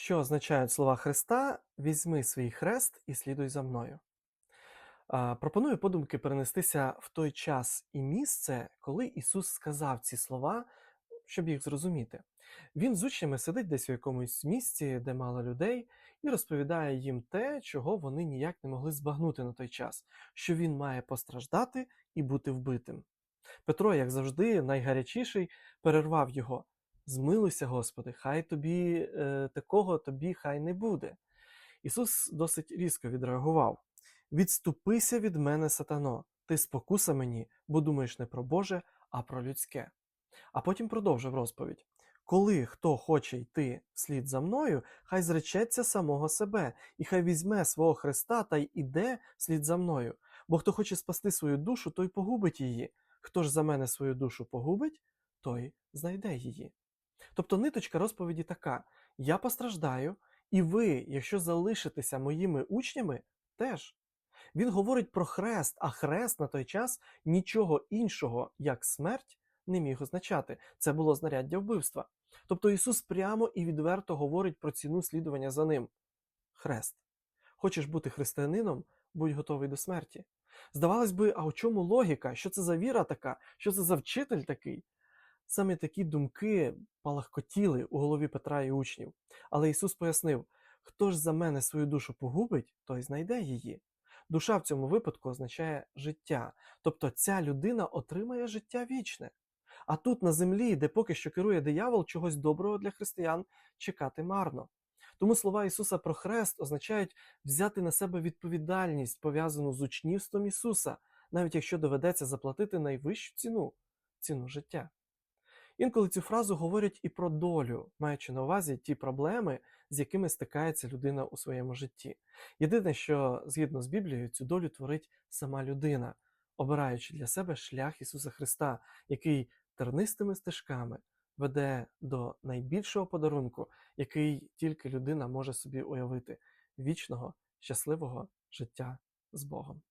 Що означають слова Христа «Візьми свій хрест і слідуй за мною». Пропоную подумки перенестися в той час і місце, коли Ісус сказав ці слова, щоб їх зрозуміти. Він з учнями сидить десь у якомусь місці, де мало людей, і розповідає їм те, чого вони ніяк не могли збагнути на той час, що він має постраждати і бути вбитим. Петро, як завжди, найгарячіший, перервав його. Змилуйся, Господи, хай тобі е, такого тобі хай не буде. Ісус досить різко відреагував: Відступися від мене, сатано, ти спокуса мені, бо думаєш не про Боже, а про людське. А потім продовжив розповідь: Коли хто хоче йти вслід за мною, хай зречеться самого себе, і хай візьме свого Христа та й іде вслід за мною. Бо хто хоче спасти свою душу, той погубить її. Хто ж за мене свою душу погубить, той знайде її. Тобто ниточка розповіді така: я постраждаю, і ви, якщо залишитеся моїми учнями, теж. Він говорить про хрест, а хрест на той час нічого іншого, як смерть, не міг означати. Це було знаряддя вбивства. Тобто Ісус прямо і відверто говорить про ціну слідування за ним. Хрест. Хочеш бути християнином, будь готовий до смерті. Здавалось би, а у чому логіка? Що це за віра така? Що це за вчитель такий? Саме такі думки палахкотіли у голові Петра і учнів. Але Ісус пояснив: хто ж за мене свою душу погубить, той знайде її. Душа в цьому випадку означає життя, тобто ця людина отримає життя вічне. А тут на землі, де поки що керує диявол, чогось доброго для християн чекати марно. Тому слова Ісуса про хрест означають взяти на себе відповідальність, пов'язану з учнівством Ісуса, навіть якщо доведеться заплатити найвищу ціну ціну життя. Інколи цю фразу говорять і про долю, маючи на увазі ті проблеми, з якими стикається людина у своєму житті. Єдине, що згідно з Біблією, цю долю творить сама людина, обираючи для себе шлях Ісуса Христа, який тернистими стежками веде до найбільшого подарунку, який тільки людина може собі уявити вічного, щасливого життя з Богом.